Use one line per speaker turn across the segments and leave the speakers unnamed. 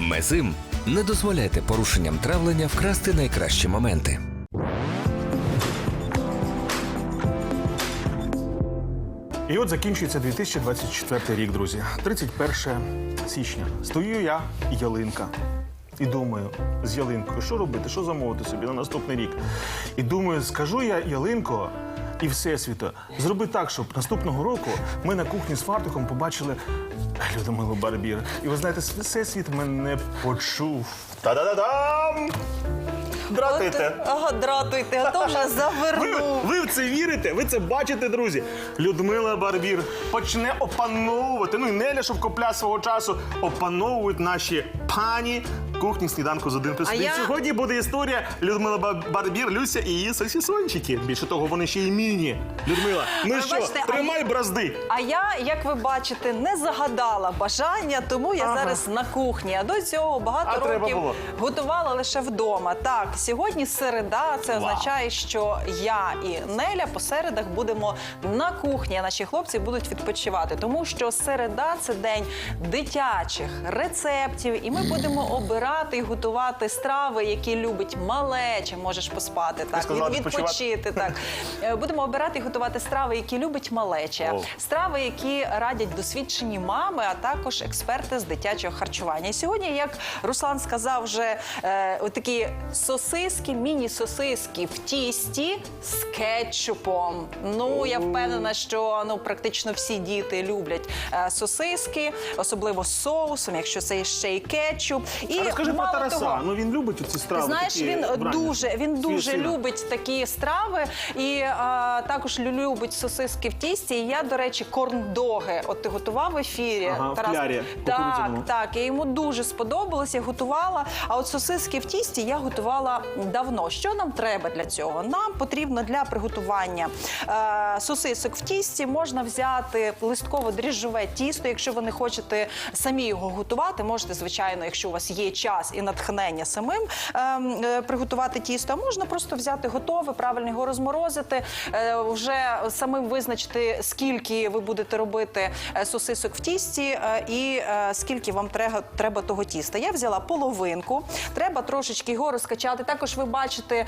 Мезим не дозволяйте порушенням травлення вкрасти найкращі моменти.
І от закінчується 2024 рік, друзі. 31 січня. Стою я ялинка. І думаю, з ялинкою, що робити, що замовити собі на наступний рік. І думаю, скажу я ялинко і всесвіту, зроби так, щоб наступного року ми на кухні з фартухом побачили Людмилу Барбір. І ви знаєте, всесвіт мене почув. Та-да-да-дам! Дратуйте!
Ага, дратуйте, а то вже
Ви,
завернув.
ви в це вірите? Ви це бачите, друзі? Людмила Барбір почне опановувати. Ну і Неля Шовкопля свого часу опановують наші пані кухні сніданку з один плюс
А
один.
я-
Сьогодні буде історія Людмила Ба- Барбір, Люся і її сосісончики. Більше того, вони ще й міні. Людмила, ну
Ви
що,
бачите, а
тримай бразди.
А я, як ви бачите, не загадала бажання, тому я
Ага.
зараз на кухні. А до цього багато
А треба
років
було.
готувала лише вдома. Так, сьогодні середа. Це означає, що я і Неля по середах будемо на кухні. а Наші хлопці будуть відпочивати, тому що середа це день дитячих рецептів, і ми будемо обирати і готувати страви, які любить малече. Можеш поспати так,
сказала
від- відпочити. Так Е, будемо обирати і готувати страви, які любить малече.
О.
Страви, які радять досвідчені мами, а також експерти з дитячого харчування. І сьогодні, як Руслан сказав, вже е, такі сосиски, міні-сосиски в тісті з кетчупом. Ну я впевнена, що ну практично всі діти люблять е, сосиски, особливо з соусом, якщо це ще й кетчуп. І
розкажи про
мало
Тараса.
того,
Ну він любить оці страви.
ти знаєш,
такі
він дуже він дуже любить такі страви і також лю- любить сосиски в тісті. І я, до речі, корндоги. От ти готував в ефірі.
Ага, в
Так,
кукурудзяному.
так. І йому дуже сподобалось. Я готувала. А от сосиски в тісті я готувала давно. Що нам треба для цього? Нам потрібно для приготування е, сосисок в тісті можна взяти листково-дріжджове тісто. Якщо ви не хочете самі його готувати, можете, звичайно, якщо у вас є час і натхнення самим ем, е, приготувати тісто, а можна просто взяти готове, правильно його розморозити, е, вже самим визначити, скільки ви будете робити е, сосисок в тісті і скільки вам треба, треба того тіста. Я взяла половинку, треба трошечки його розкачати. Також ви бачите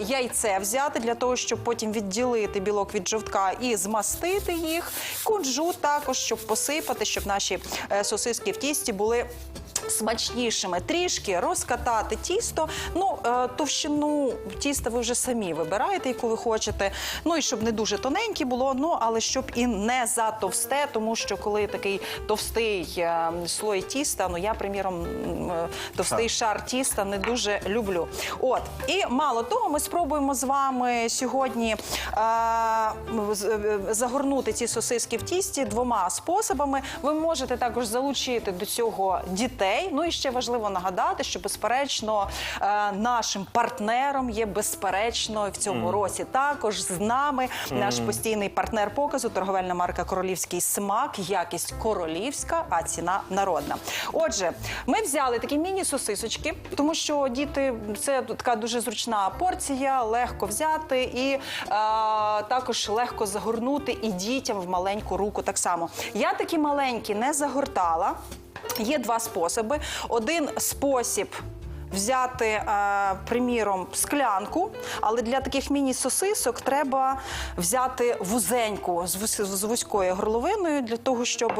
яйце взяти для того, щоб потім відділити білок від жовтка і змастити їх. Кунжут також, щоб посипати, щоб наші сосиски в тісті були. Смачнішими трішки розкатати тісто. Ну е, товщину тіста ви вже самі вибираєте, яку ви хочете. Ну і щоб не дуже тоненьке було, ну але щоб і не затовсте, тому що коли такий товстий е, слой тіста, ну я приміром е, товстий
Так.
шар тіста не дуже люблю. От і мало того, ми спробуємо з вами сьогодні загорнути ці сосиски в тісті двома способами. Ви можете також залучити до цього дітей. Ну і ще важливо нагадати, що безперечно е, нашим партнером є безперечно в цьому році. Також з нами наш постійний партнер показу, торговельна марка Королівський смак, якість королівська, а ціна народна. Отже, ми взяли такі міні-сосисочки, тому що діти це така дуже зручна порція, легко взяти і е, також легко загорнути і дітям в маленьку руку так само. Я такі маленькі не загортала. Є два способи. Один спосіб. Взяти, е, приміром, склянку, але для таких міні-сосисок треба взяти вузеньку з вузькою горловиною для того, щоб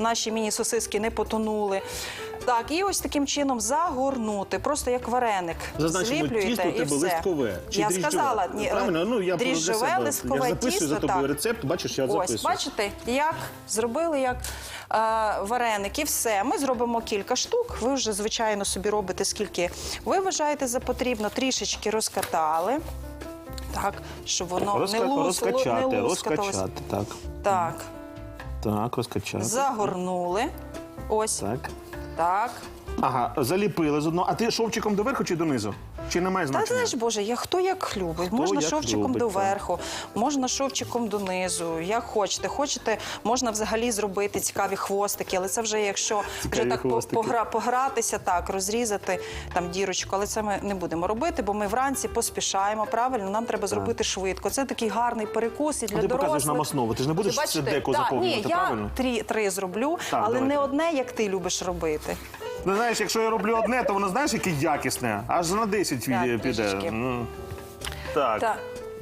наші міні-сосиски не потонули. Так, і ось таким чином загорнути, просто як вареник.
Зазначимо, тісто у тебе листкове. Чи
я
дріжджове?
сказала, ні,
Правильно? Ну, я
дріжджове,
себе.
листкове
Я записую
тісто.
за тобою
так.
рецепт, бачиш, я
Ось, бачите, як зробили як е, вареники. Все. Ми зробимо кілька штук. Ви вже, звичайно, собі робите, скільки ви вважаєте за потрібно. Трішечки розкатали. Так, щоб воно
Розка...
не лусило,
Розкачати,
не лускатилось.
розкачати, так.
Так,
Так, розкачати.
загорнули. Ось
Так.
Так.
Ага, заліпили з одного. А ти шовчиком доверху чи донизу? Чи немає
Та
значення?
знаєш, Боже, я хто як любить. можна
як
шовчиком
любить,
доверху, можна шовчиком донизу, як хочете. Хочете, можна взагалі зробити цікаві хвостики, але це вже якщо
Цікаві
вже так
хвостики.
погра, погратися, так, розрізати там дірочку, але це ми не будемо робити, бо ми вранці поспішаємо. Правильно, нам треба зробити швидко. Це такий гарний перекус і для
А ти показуєш нам основу. Ти ж не будеш це деко
Так,
заповнювати,
ні, я
правильно?
три, три зроблю,
Так,
але не одне, як ти любиш робити.
Ну, знаєш, якщо я роблю одне, то воно знаєш, яке якісне, аж на 10
Так,
піде.
трішечки.
Ну, Так.
Так.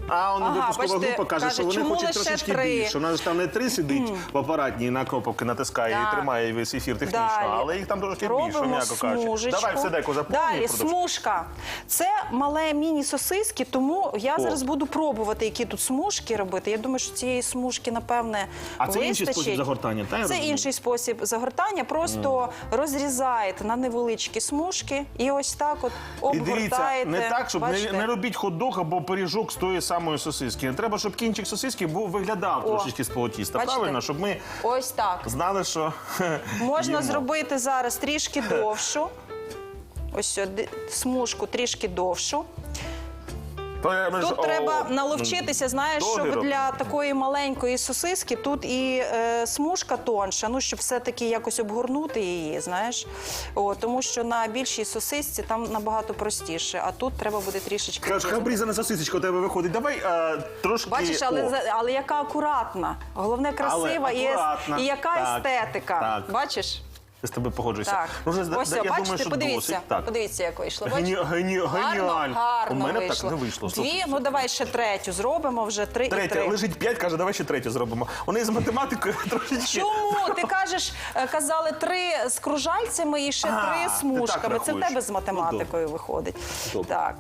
А он
Ага, бачите,
група каже,
каже,
що вони
чому
хочуть
лише
трошечки
три?
більше. Вона ж там не три сидить в апаратній на кнопки натискає
Так.
і тримає весь ефір технічно,
Далі.
але їх там трошки більше,
Робимо
м'яко кажучи.
смужечку.
Давай все деко заповнюй.
Далі
продовжуй.
смужка. Це мале міні-сосиски, тому я
О.
зараз буду пробувати, які тут смужки робити. Я думаю, що цієї смужки, напевне,
А це інший
вистачить.
спосіб загортання, та, я
Це
розумію?
інший спосіб загортання. Просто розрізаєте на невеличкі смужки і ось так от
І дивіться, не так, щоб не,
Бачите?
не робіть хот-дог або пиріжок з тої самої сосиски. Не треба, щоб кінчик сосиски був виглядав
О.
трошечки з полотіста.
Бачите?
Правильно, щоб ми
Ось так.
знали, що
Можна
їмо.
зробити зараз трішки довшу. Ось сюди, смужку трішки довшу.
То ми ж-
Тут
о,
треба наловчитися, знаєш, щоб для такої маленької сосиски тут і е, смужка тонша, ну щоб все-таки якось обгорнути її, знаєш. О, тому що на більшій сосисці там набагато простіше, а тут треба буде трішечки.
Кажеш,
обрізати.
обрізана сосисочка у тебе виходить. Давай е, трошки.
Бачиш, але,
О.
за- але яка акуратна. Головне красива і, ес-
акуратна.
і яка
Так,
естетика.
так.
Бачиш?
Я з тобою погоджуюся.
Так.
Ну, вже,
Ось,
я
бачите,
думаю, що
подивіться,
досить. Так.
подивіться, як вийшло.
Гені,
Бачите?
гені, геніально.
гарно
У мене б так не вийшло. слухай.
Дві, ну давай ще третю зробимо вже три і
Третя,
три.
лежить п'ять, каже, давай ще третю зробимо. У неї з математикою трошечки.
Чому? Ти кажеш, е, казали три з кружальцями і ще
А,
три
ти
смужками.
так
Це в
рахуєш.
тебе з математикою виходить.
Добре.
Так.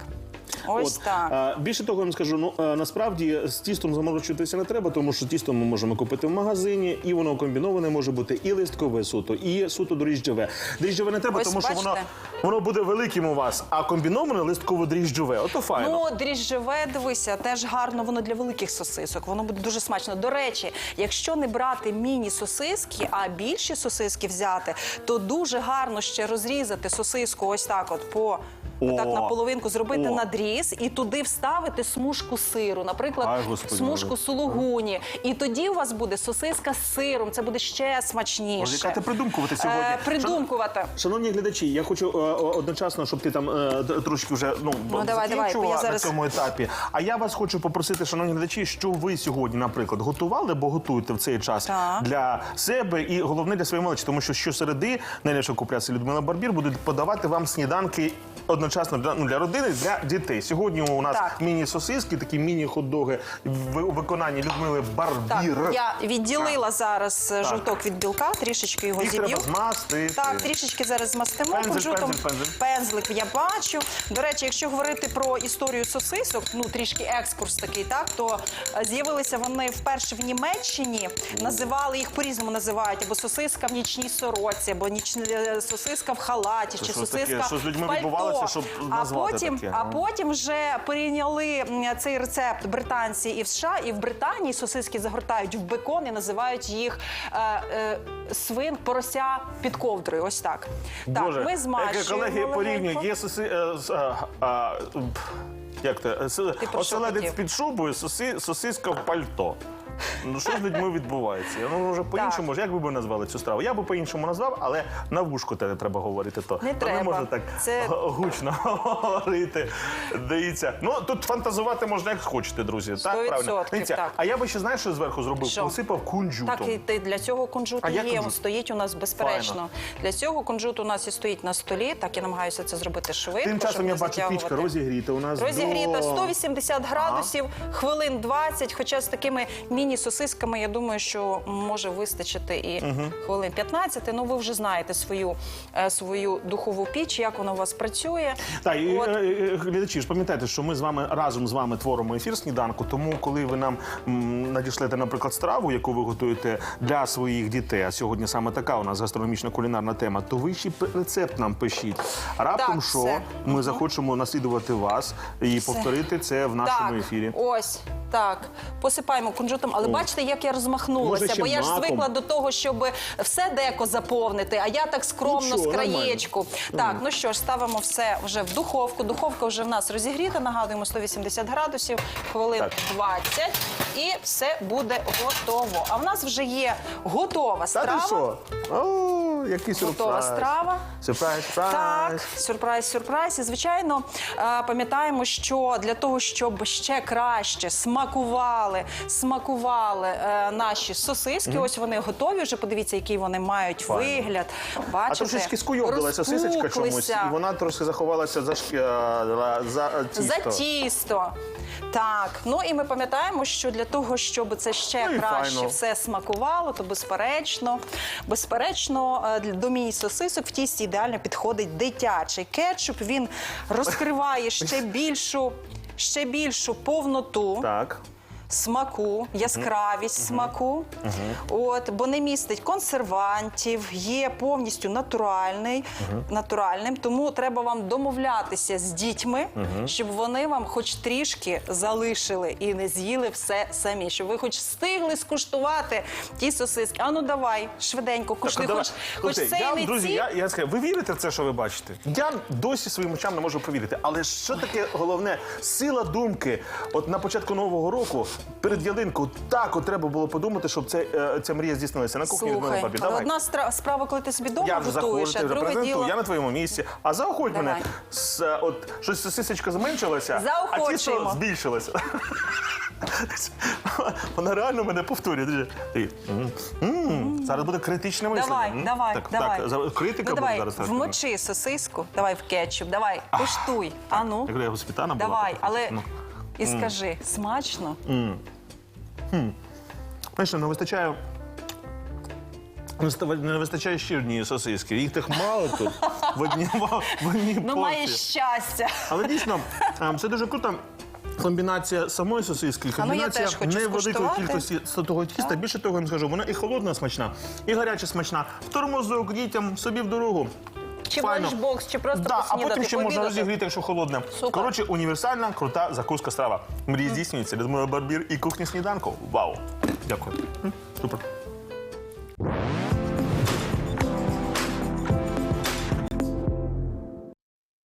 Ось
От,
так.
більше того, я вам скажу, ну насправді з тістом заморочуватися не треба, тому що тісто ми можемо купити в магазині, і воно комбіноване може бути і листкове суто, і суто дріжджове. Дріжджове не треба,
Ось
тому що воно, воно буде великим у вас, а комбіноване листково дріжджове. Ото файно.
Ну, дріжджове, дивися, теж гарно воно для великих сосисок. Воно буде дуже смачно. До речі, якщо не брати міні-сосиски, а більші сосиски взяти, то дуже гарно ще розрізати сосиску ось так, от по. Так на половинку зробити
О!
надріз і туди вставити смужку сиру, наприклад,
Ай, Господи,
смужку сулугуні. І тоді у вас буде сосиска з сиром. Це буде ще смачніше.
Яка ти придумкувати сьогодні.
Е, придумкувати.
Шановні глядачі, я хочу е, одночасно, щоб ти там е, трошки вже ну,
Ну, давай, давай, я зараз-
на цьому етапі. А я вас хочу попросити, шановні глядачі, що ви сьогодні, наприклад, готували, бо готуєте в цей час
Так.
для себе і головне для своєї малечі, тому що щосереди Неля Шокупляс і Людмила Барбір будуть подавати вам сніданки. Одночасно для, ну, для родини, для дітей. Сьогодні у нас
Так.
міні-сосиски, такі міні-хот-доги в у виконанні Людмили
Так,
Барбір.
я відділила зараз е, жовток від білка, трішечки його
Їх
зіб'ю.
треба змастити.
Так, трішечки зараз змастимо
Пензель,
кунжутом.
пензель, пензель.
Пензлик я бачу. До речі, якщо говорити про історію сосисок, ну трішки екскурс такий, так то е, з'явилися вони вперше в Німеччині. Називали їх по-різному називають або сосиска в нічній сороці, або ніч... е, сосиска в халаті, чи
щось
сосиска
таке, що з людьми
в пальто.
відбувалося, щоб
а
назвати
потім,
таке,
а потім вже перейняли цей рецепт британці і в США, і в Британії сосиски загортають в бекон і називають їх е, е, свин, порося під ковдрою. Ось так.
Боже,
так, ми змащуємо.
колеги
легенько.
є соси... е, з, а, а, пф, як те? Е, с- Оселедець
хотів?
під шубою, соси... сосиска в пальто. Ну що з людьми відбувається? Ну може по-іншому, як ви б назвали цю страву? Я би по-іншому назвав, але на вушку те не треба говорити. То
Не
то не
треба.
можна так
Це-
гучно говорити. Дивіться. Ну тут фантазувати можна як хочете, друзі.
Сто
Так, правильно. Дивіться,
так.
а я би ще знаєш, що зверху зробив?
Що?
Посипав кунжутом.
Так, і ти для цього кунжут
А
є.
кунжут?
Стоїть у нас безперечно.
Файно.
Для цього кунжут у нас і стоїть на столі. Так я намагаюся це зробити швидко.
Тим часом
щоб
я
не
бачу пічка розігріта у нас.
Розігріта
до...
180 градусів, хвилин 20, хоча з такими міні-сосисками, я думаю, що може вистачити і хвилин 15. Ну, ви вже знаєте свою, е, свою духову піч, як вона у вас працює.
Так, і
От.
е, е, глядачі ж пам'ятайте, що ми з вами разом з вами творимо ефір сніданку. Тому, коли ви нам надішлете, наприклад, страву, яку ви готуєте для своїх дітей, а сьогодні саме така у нас гастрономічна кулінарна тема, то ви ще рецепт нам пишіть. Раптом
Так,
що
все.
ми захочемо наслідувати вас і повторити це в нашому
так,
ефірі.
Ось так. Посипаємо кунжутом, але бачите, як я розмахнулася,
Може, ще
бо я ж
маком?
звикла до того, щоб все деко заповнити, а я так скромно
Нічого,
з краєчку. Так, ну що ж, ставимо все вже в духовку. Духовка вже в нас розігріта, нагадуємо 180 градусів, хвилин
Так.
20, і все буде готово. А в нас вже є готова
Та
страва.
ти що? О, О, який
Готова страва.
Сюрприз, сюрприз.
Так, сюрприз, сюрприз. І звичайно, е, пам'ятаємо, що для того, щоб ще краще смакували, смакували е, наші сосиски. Ось вони готові. Вже подивіться, який вони мають
Файно.
вигляд.
А
Бачите,
трошечки скуйовдилася сосисочка чомусь, і вона трошки заховалася за, е, за е, тісто.
За тісто. Так, ну і ми пам'ятаємо, що для того, щоб це ще
Ну
краще
файно.
все смакувало, то безперечно, безперечно, е, до міні-сосисок в тісті ідеально підходить дитячий кетчуп. Він розкриває ще більшу, ще більшу повноту
Так.
Смаку, яскравість смаку, от, бо не містить консервантів, є повністю натуральний, натуральним. Тому треба вам домовлятися з дітьми, щоб вони вам хоч трішки залишили і не з'їли все самі, щоб ви хоч встигли скуштувати ті сосиски. А ну давай, швиденько, кушни,
давай.
хоч, хоч
Слухайте,
цей
я,
не
друзі,
ці.
я, я скажу, ви вірите в це, що ви бачите? Я досі своїм очам не можу повірити. Але що таке головне? Сила думки. От на початку нового року перед ялинкою так от треба було подумати, щоб це, е, ця мрія здійснилася. На кухні
Слухай,
Бабі, давай.
одна стра- справа, коли ти собі
Я вже
готуєш,
ти
а
вже
друге
презентую,
діло.
я на твоєму місці. А заохоть
Давай.
мене. З, е, от, щось сосисочка зменшилася, а
Заохочуємо.
тісто збільшилося. Вона реально мене повторює. Друзі. Ти, м, м, Зараз буде критичне мислення.
Давай,
М?
давай,
так,
давай.
Так, критика
ну,
буде
давай,
зараз.
вмочи сосиску, давай в кетчуп, давай, куштуй. А ну,
Як я госпітана була.
давай, але
ну.
І скажи, смачно?
Знаєш, не вистачає. Не вистачає ще однієї сосиски. Їх так мало тут в одній, в одній
Ну,
порції.
щастя.
Але дійсно, це дуже круто. Комбінація самої сосиски, комбінація
теж хочу
невеликої
скуштувати.
кількості того тіста. Більше того, я вам скажу, вона і холодна смачна, і гаряча смачна. В тормозок дітям собі в дорогу.
Чи
Файно.
ланчбокс, чи просто
да, а потім ще можна
пообідати.
розігріти, якщо холодне.
Супер.
Коротше, універсальна, крута закуска страва. Мрії здійснюється. Людмила Барбір і кухня сніданку. Вау! Дякую. Супер.